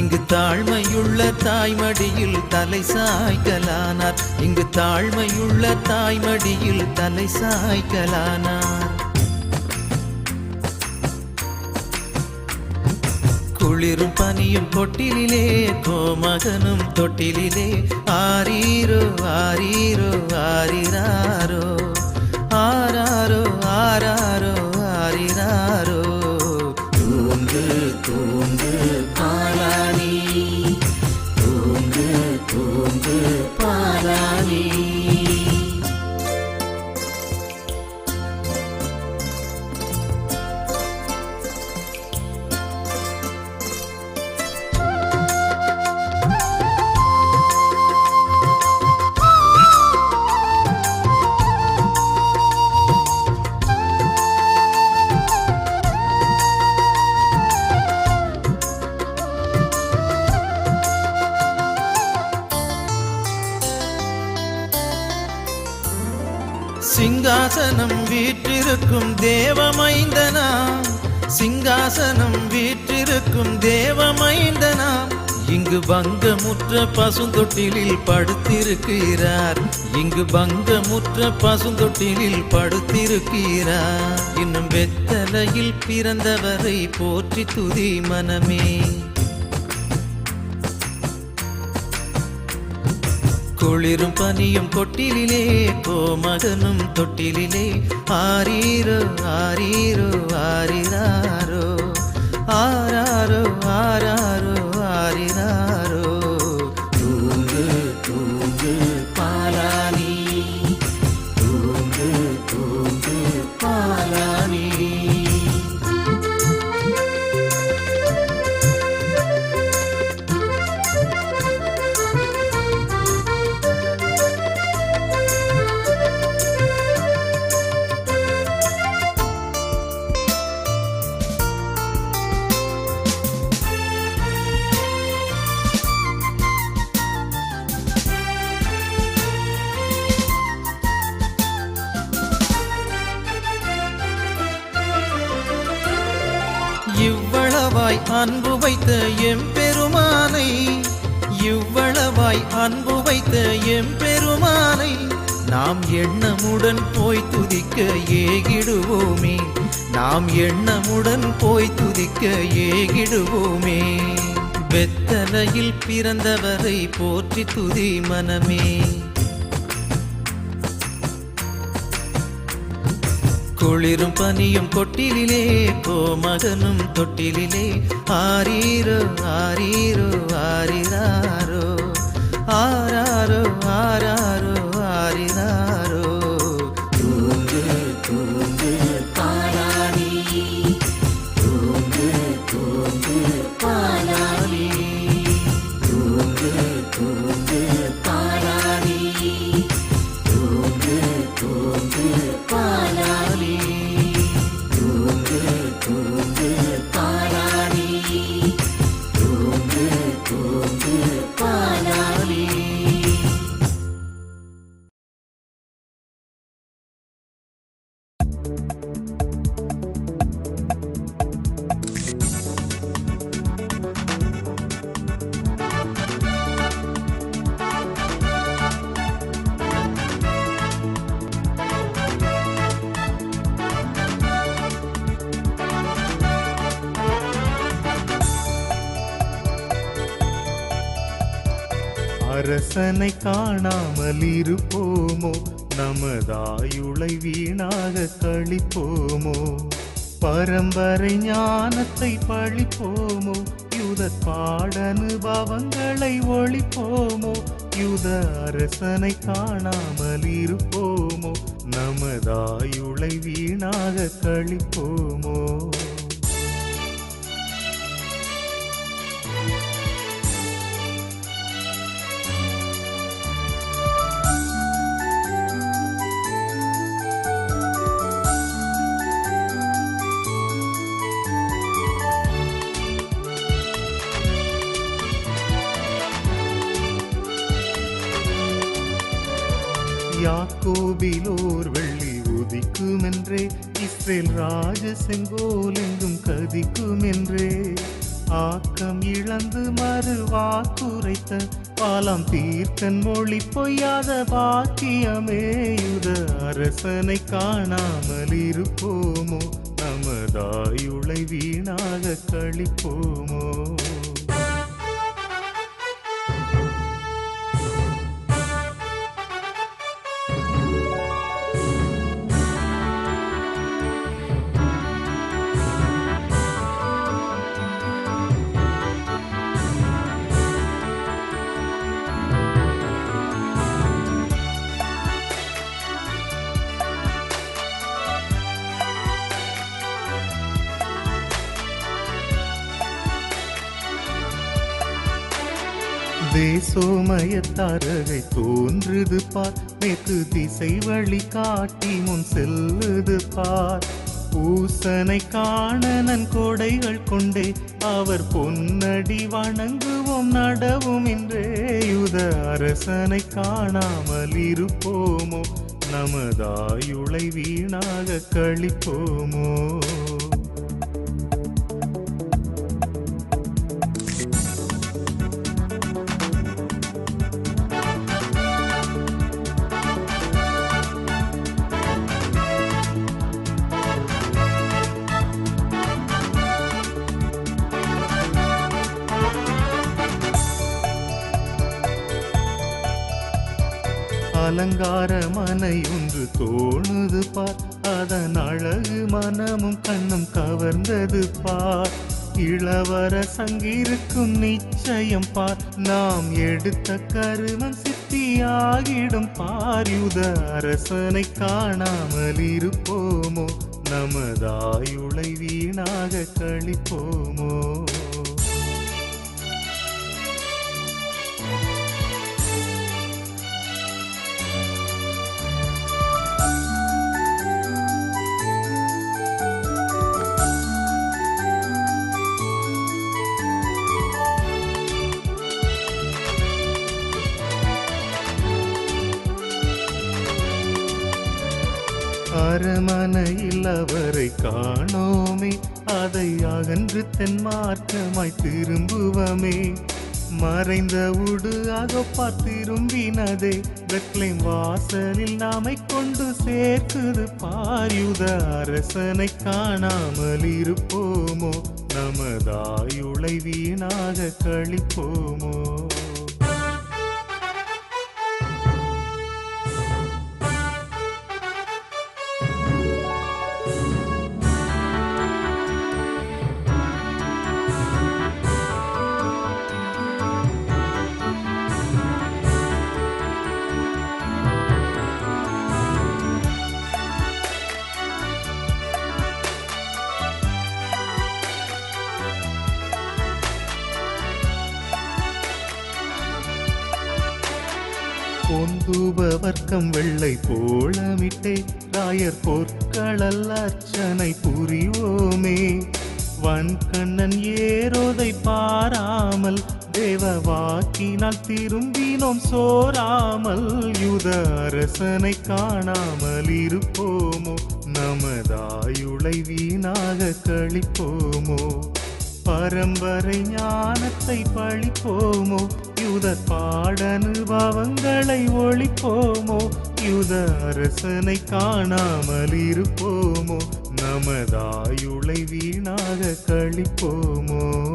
இங்கு தாழ்மையுள்ள தாய்மடியில் தலை சாய்க்கலானார் இங்கு தாழ்மையுள்ள தாய்மடியில் தலை சாய்க்கலானார் குளிரும் பனியும் தொட்டிலே கோமகனும் தொட்டிலே ஆரீரோ ஆரீரோ ஆரிராரோ ஆராரோ ஆராரோ ஆரிராரோ. தூங்கு தூங்கு பாலானி Adani. வீற்றிருக்கும் தேவமைந்தனா இங்கு பங்கமுற்ற பசுந்தொட்டிலில் படுத்திருக்கிறார். இங்கு பங்கமுற்ற பசுந்தொட்டிலில் படுத்திருக்கிறார். இன்னும் வெத்தலையில் பிறந்தவரை போற்றி துதி மனமே. குளிரும் பனியும் கொட்டிலே கோமகனும் தொட்டிலே ஆரீரோ ஆரீரோ ஆரிராரோ. ஆராரோ ஆராரோ ஆரிராரோ இவ்வளவாய் அன்பு வைத்த எம்பெருமானை இவ்வளவாய் அன்பு வைத்த எம்பெருமானை நாம் எண்ணமுடன் போய் துதிக்க ஏகிடுவோமே. நாம் எண்ணமுடன் போய் துதிக்க ஏகிடுவோமே. வெத்தலையில் பிறந்தவரை போற்றி துதி மனமே. குளிரும் பனியும் கொட்டிலே கோமகனும் தொட்டிலே ஆரீரோ ஆரீரோ ஆரிராரோ. ஆராரோ ஆராரோ ஆரிராரோ அரசனை காணாமல் இருப்போமோ? நமதாயுளை வீணாக கழிப்போமோ? பரம்பரை ஞானத்தை பழிப்போமோ? யுத பாடனுபவங்களை ஒழிப்போமோ? யுத அரசனை காணாமல் இருப்போமோ? நமதாயுளை வீணாக கழிப்போமோ? கோபிலோர் வெள்ளி உதிக்குமென்றே. இஸ்ரேல் ராஜ செங்கோல் எங்கும் கதிக்குமென்றே. ஆக்கம் இழந்து மறு வாக்குரைத்த பாலம் தீர்த்தன் மொழி பொய்யாத பாக்கியமே. யுத அரசனை காணாமல் இருப்போமோ? நமதாயுளை வீணாக கழிப்போமோ? தேசோமயத்தாரகை தோன்றுது பார். மேற்கு திசை வழி காட்டி முன் செல்லுது பார். பூசனை காணனன் கொடைகள் கொண்டே அவர் பொன்னடி வணங்குவோம் நடவும் என்றே யுத அரசனை காணாமல் இருப்போமோ? நமதாயுளை வீணாக கழிப்போமோ? அலங்கார மனை ஒன்று தோணுது பார். அதன் அழகு மனமும் கண்ணும் கவர்ந்தது பார். இளவர சங்கிருக்கும் நிச்சயம் பார். நாம் எடுத்த கருமம் சித்தியாகிடும் பார். யுத அரசனை காணாமல் இருப்போமோ? நமதாயுளை வீணாக கழிப்போமோ? அரமனையில் அவரை காணோமே. அதை அகன்று மாற்றமாய் திரும்புவமே. மறைந்த உடு அகப்பா திரும்பினதே. பெட்லைம் வாசலில் நாமை கொண்டு சேர்க்குது. பாயுத அரசனை காணாமல் இருப்போமோ? நமதாயுளை வீணாக கழிப்போமோ? பொந்தூப வெள்ளை போலமிட்டே ராயர் பொற்களல் அர்ச்சனை புரிவோமே. வன்கண்ணன் ஏரோதை பாராமல் தேவ வாக்கினால் திரும்பினோம் சோராமல். யுத அரசனை காணாமல் இருப்போமோ? நமதாயுளை வீணாக கழிப்போமோ? பரம்பரை ஞானத்தை பழிப்போமோ? யுத பாடனுபவங்களை ஒழிப்போமோ? யுத அரசனை காணாமல் இருப்போமோ? நமதாயுளை வீணாக கழிப்போமோ?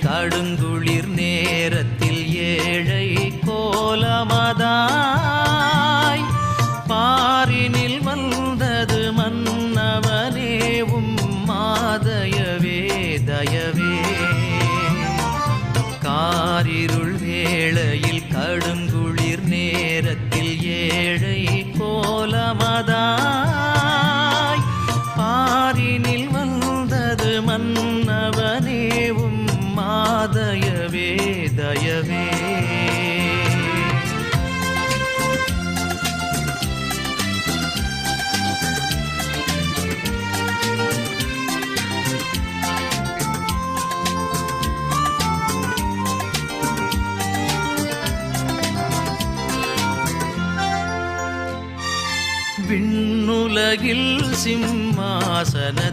கடுங்குளிர் நேரத்தில் ஏழை கோலமதான்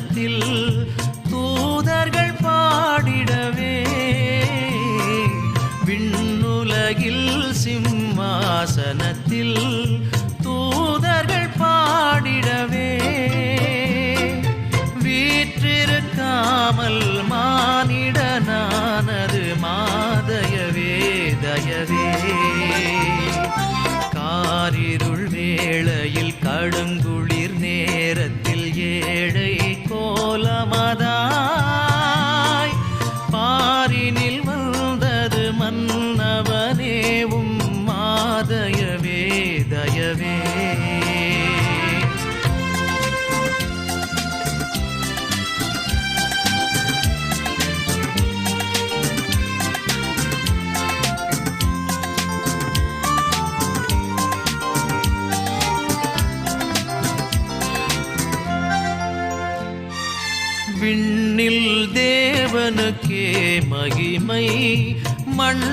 நேரத்தில் தூதர்கள் பாடிடவே. விண்ணுலகில் சிம்மாசனத்தில் பாரினில் மகிமை மண்